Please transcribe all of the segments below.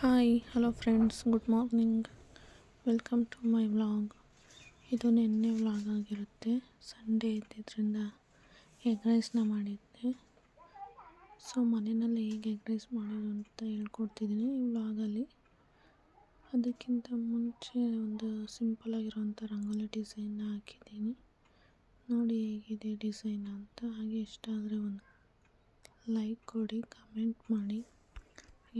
Hi hello friends good morning welcome to my vlog ಇದು ನಿನ್ನೆ vlog ಆಗಿರುತ್ತೆ. Sunday ಇದ್ದಿದ್ದರಿಂದ ಎಗ್ ರೈಸ್ನ ಮಾಡಿದ್ದೆ. ಸೊ ಮನೆಯಲ್ಲಿ ಹೇಗೆ ಎಗ್ ರೈಸ್ ಮಾಡೋದು ಅಂತ ಹೇಳ್ಕೊಡ್ತಿದ್ದೀನಿ ಈ ವ್ಲಾಗಲ್ಲಿ ಅದಕ್ಕಿಂತ ಮುಂಚೆ ಒಂದು ಸಿಂಪಲ್ ಆಗಿರೋಂಥ ರಂಗೋಲಿ ಡಿಸೈನ್ನ ಹಾಕಿದ್ದೀನಿ. ನೋಡಿ ಹೇಗಿದೆ ಡಿಸೈನ್ ಅಂತ. ಹಾಗೆ ಇಷ್ಟ ಆದರೆ ಒಂದು ಲೈಕ್ ಕೊಡಿ ಕಮೆಂಟ್ ಮಾಡಿ.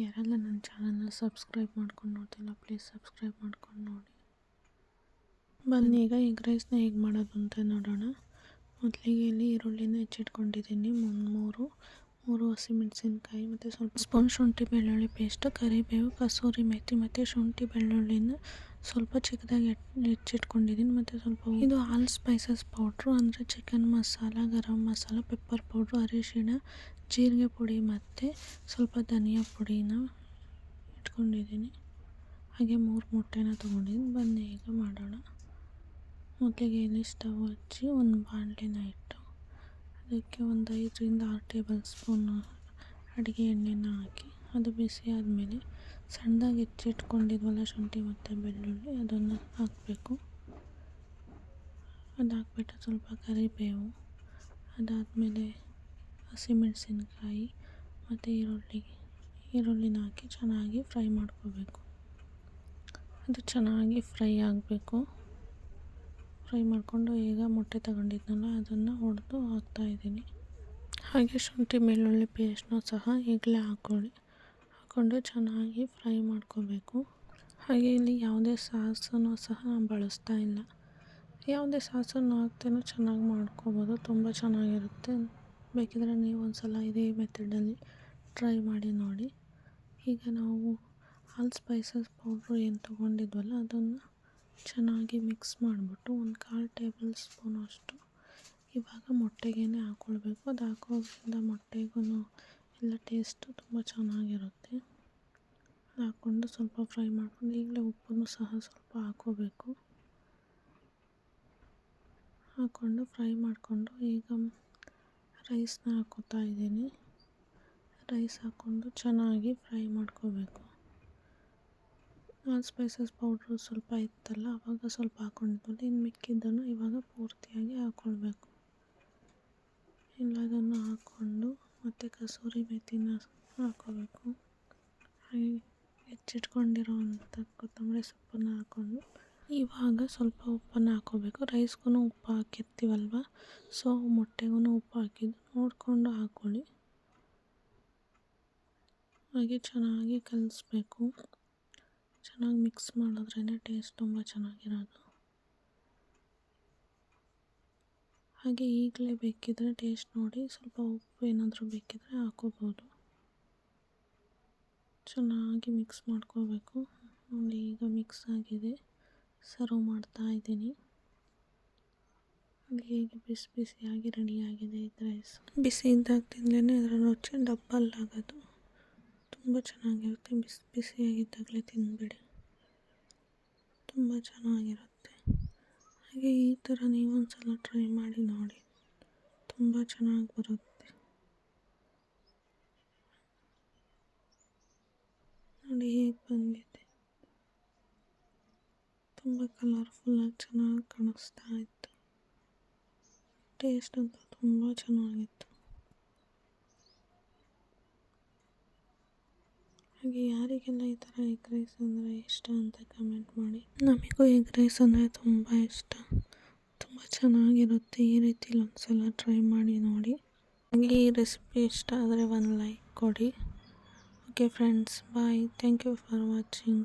ಯಾರೆಲ್ಲ ನನ್ನ ಚಾನಲ್ನ ಸಬ್ಸ್ಕ್ರೈಬ್ ಮಾಡ್ಕೊಂಡು ನೋಡ್ತಿಲ್ಲ ಪ್ಲೀಸ್ ಸಬ್ಸ್ಕ್ರೈಬ್ ಮಾಡ್ಕೊಂಡು ನೋಡಿ. ಬನ್ನಿ, ಈಗ ಎಗ್ ರೈಸ್ನ ಹೇಗೆ ಮಾಡೋದು ಅಂತ ನೋಡೋಣ. ಮೊದಲಿಗೆ ಇಲ್ಲಿ ಈರುಳ್ಳಿನ ಹೆಚ್ಚಿಟ್ಕೊಂಡಿದ್ದೀನಿ ಮೂರು ಮೂರು ಹಸಿಮೆಣಸಿನ್ಕಾಯಿ ಮತ್ತು ಸ್ವಲ್ಪ ಸ್ಪೂನ್ ಶುಂಠಿ ಬೆಳ್ಳುಳ್ಳಿ ಪೇಸ್ಟು ಕರಿಬೇವು, ಕಸೂರಿ ಮೆಥಿ ಮತ್ತು ಶುಂಠಿ ಬೆಳ್ಳುಳ್ಳಿನ ಸ್ವಲ್ಪ ಚಿಕ್ಕದಾಗಿ ಹೆಚ್ಚಿಟ್ಕೊಂಡಿದ್ದೀನಿ ಮತ್ತು ಸ್ವಲ್ಪ ಇದು ಆಲ್ ಸ್ಪೈಸಸ್ ಪೌಡ್ರು, ಅಂದರೆ chicken masala, garam masala, pepper powder, ಅರಿಶಿಣ, ಜೀರಿಗೆ ಪುಡಿ, ಮತ್ತು ಸ್ವಲ್ಪ ಧನಿಯಾ ಪುಡಿನ ಇಟ್ಕೊಂಡಿದ್ದೀನಿ ಹಾಗೆ ಮೂರು ಮೊಟ್ಟೆನ ತೊಗೊಂಡಿದ್ದೀನಿ ಬನ್ನಿ, ಈಗ ಮಾಡೋಣ. ಮೊದಲಿಗೆ ಇಲ್ಲಿ ಸ್ಟವ್ ಹಚ್ಚಿ ಒಂದು ಬಾಣಲಿನ ಇಟ್ಟು, ಅದಕ್ಕೆ ಒಂದು ಐದರಿಂದ ಆರು ಟೇಬಲ್ ಸ್ಪೂನು ಅಡುಗೆ ಎಣ್ಣೆನ ಹಾಕಿ. ಅದು ಬಿಸಿ ಆದಮೇಲೆ ಸಣ್ಣದಾಗಿ ಹೆಚ್ಚಿಟ್ಕೊಂಡಿದ್ವಲ್ಲ ಶುಂಠಿ ಮತ್ತು ಬೆಳ್ಳುಳ್ಳಿ, ಅದನ್ನು ಹಾಕಬೇಕು. ಅದು ಹಾಕ್ಬಿಟ್ಟು ಸ್ವಲ್ಪ ಕರಿಬೇವು, ಅದಾದಮೇಲೆ ಹಸಿಮೆಣಸಿನ್ಕಾಯಿ ಮತ್ತು ಈರುಳ್ಳಿ. ಈರುಳ್ಳಿನ ಹಾಕಿ ಚೆನ್ನಾಗಿ ಫ್ರೈ ಮಾಡ್ಕೋಬೇಕು. ಅದು ಚೆನ್ನಾಗಿ ಫ್ರೈ ಆಗಬೇಕು. ಫ್ರೈ ಮಾಡಿಕೊಂಡು ಈಗ ಮೊಟ್ಟೆ ತಗೊಂಡಿದ್ನಲ್ಲ, ಅದನ್ನು ಹೊಡೆದು ಹಾಕ್ತಾಯಿದ್ದೀನಿ ಹಾಗೆ ಶುಂಠಿ, ಬೆಳ್ಳುಳ್ಳಿ ಪೇಸ್ಟ್ನೂ ಸಹ ಈಗಲೇ ಹಾಕ್ಕೊಳ್ಳಿ. ಹಾಕ್ಕೊಂಡು ಚೆನ್ನಾಗಿ ಫ್ರೈ ಮಾಡ್ಕೋಬೇಕು. ಹಾಗೆ ಇಲ್ಲಿ ಯಾವುದೇ ಸಾಸನ್ನು ಸಹ ಬಳಸ್ತಾ ಇಲ್ಲ. ಯಾವುದೇ ಸಾಸನ್ನು ಹಾಕ್ತೇನೋ ಚೆನ್ನಾಗಿ ಮಾಡ್ಕೋಬೋದು. ತುಂಬ ಚೆನ್ನಾಗಿರುತ್ತೆ. ಬೇಕಿದ್ರೆ ನೀವು ಒಂದು ಸಲ ಇದೇ ಮೆಥಡಲ್ಲಿ ಟ್ರೈ ಮಾಡಿ ನೋಡಿ. ಈಗ ನಾವು ಆಲ್ ಸ್ಪೈಸಸ್ ಪೌಡ್ರು ಏನು ತೊಗೊಂಡಿದ್ವಲ್ಲ, ಅದನ್ನು ಚೆನ್ನಾಗಿ ಮಿಕ್ಸ್ ಮಾಡಿಬಿಟ್ಟು ಒಂದು ಕಾಲು ಟೇಬಲ್ ಸ್ಪೂನ್ ಅಷ್ಟು ಇವಾಗ ಮೊಟ್ಟೆಗೇ ಹಾಕ್ಕೊಳ್ಬೇಕು ಅದು ಹಾಕೋದ್ರಿಂದ ಮೊಟ್ಟೆಗೂ ಎಲ್ಲ ಟೇಸ್ಟು ತುಂಬ ಚೆನ್ನಾಗಿರುತ್ತೆ. ಹಾಕ್ಕೊಂಡು ಸ್ವಲ್ಪ ಫ್ರೈ ಮಾಡ್ಕೊಂಡು ಈಗಲೇ ಉಪ್ಪನ್ನು ಸಹ ಸ್ವಲ್ಪ ಹಾಕೋಬೇಕು. ಹಾಕ್ಕೊಂಡು ಫ್ರೈ ಮಾಡಿಕೊಂಡು ಈಗ ರೈಸ್ನ ಹಾಕೋತಾ ಇದ್ದೀನಿ. ರೈಸ್ ಹಾಕ್ಕೊಂಡು ಚೆನ್ನಾಗಿ ಫ್ರೈ ಮಾಡ್ಕೋಬೇಕು. ಸ್ಪೈಸಸ್ ಪೌಡ್ರು ಸ್ವಲ್ಪ ಇತ್ತಲ್ಲ ಆವಾಗ ಸ್ವಲ್ಪ ಹಾಕೊಂಡಿದ್ಮೇಲೆ ಇನ್ನು ಮಿಕ್ಕಿದ್ದನ್ನು ಇವಾಗ ಪೂರ್ತಿಯಾಗಿ ಹಾಕ್ಕೊಳ್ಬೇಕು ಎಲ್ಲದನ್ನು ಹಾಕ್ಕೊಂಡು ಮತ್ತು ಕಸೂರಿ ಮೇಥಿನ ಹಾಕೋಬೇಕು. ಹಾಗೆ ಹೆಚ್ಚಿಟ್ಕೊಂಡಿರೋ ಅಂಥ ಕೊತ್ತಂಬರಿ ಸೊಪ್ಪನ್ನು ಹಾಕ್ಕೊಂಡು ಇವಾಗ ಸ್ವಲ್ಪ ಉಪ್ಪನ್ನು ಹಾಕ್ಕೋಬೇಕು ರೈಸ್ಗೂ ಉಪ್ಪು ಹಾಕಿರ್ತೀವಲ್ವ? ಸೊ ಮೊಟ್ಟೆಗೂ ಉಪ್ಪು ಹಾಕಿದ್ದು ನೋಡಿಕೊಂಡು ಹಾಕ್ಕೊಳ್ಳಿ ಹಾಗೆ ಚೆನ್ನಾಗಿ ಕಲಿಸ್ಬೇಕು. ಚೆನ್ನಾಗಿ ಮಿಕ್ಸ್ ಮಾಡಿದ್ರೇ ಟೇಸ್ಟ್ ತುಂಬ ಚೆನ್ನಾಗಿರೋದು. ಹಾಗೆ ಈಗಲೇ ಬೇಕಿದ್ದರೆ ಟೇಸ್ಟ್ ನೋಡಿ ಸ್ವಲ್ಪ ಉಪ್ಪು ಏನಾದರೂ ಬೇಕಿದ್ದರೆ ಹಾಕೋಬೋದು. ಚೆನ್ನಾಗಿ ಮಿಕ್ಸ್ ಮಾಡ್ಕೋಬೇಕು. ನೋಡಿ ಈಗ ಮಿಕ್ಸ್ ಆಗಿದೆ. ಸರ್ವ್ ಮಾಡ್ತಾ ಇದ್ದೀನಿ. ಹೇಗೆ ಬಿಸಿ ಬಿಸಿಯಾಗಿ ರೆಡಿಯಾಗಿದೆ ಇದು ರೈಸ್ ಬಿಸಿ ಇದ್ದಾಗ ತಿಂದ್ಲೇ ಇದರ ರುಚಿ ಡಬ್ಬಲ್ ಆಗೋದು. ತುಂಬ ಚೆನ್ನಾಗಿರುತ್ತೆ. ಬಿಸಿ ಬಿಸಿಯಾಗಿದ್ದಾಗಲೇ ತಿಂದ್ಬಿಡಿ ತುಂಬ ಚೆನ್ನಾಗಿರುತ್ತೆ. ಹಾಗೆ ಈ ಥರ ನೀವೊಂದು ಸಲ ಟ್ರೈ ಮಾಡಿ ನೋಡಿ. ತುಂಬ ಚೆನ್ನಾಗಿ ಬರುತ್ತೆ. ನೋಡಿ ಹೇಗೆ ಬಂದಿದೆ. ತುಂಬ ಕಲರ್ಫುಲ್ಲಾಗಿ ಚೆನ್ನಾಗಿ ಕಾಣಿಸ್ತಾ ಇತ್ತು. ಟೇಸ್ಟ್ ಅಂತೂ ತುಂಬ ಚೆನ್ನಾಗಿತ್ತು. ಹಾಗೆ ಯಾರಿಗೆಲ್ಲ ಈ ಥರ ಎಗ್ ರೈಸ್ ಅಂದರೆ ಇಷ್ಟ ಅಂತ ಕಮೆಂಟ್ ಮಾಡಿ. ನಮಗೂ ಎಗ್ ರೈಸ್ ಅಂದರೆ ತುಂಬ ಇಷ್ಟ. ತುಂಬ ಚೆನ್ನಾಗಿರುತ್ತೆ. ಈ ರೀತಿಲಿ ಒಂದು ಸಲ ಟ್ರೈ ಮಾಡಿ ನೋಡಿ. ನನಗೆ ಈ ರೆಸಿಪಿ ಇಷ್ಟ ಆದರೆ ಒಂದು ಲೈಕ್ ಕೊಡಿ. Okay friends, bye. Thank you for watching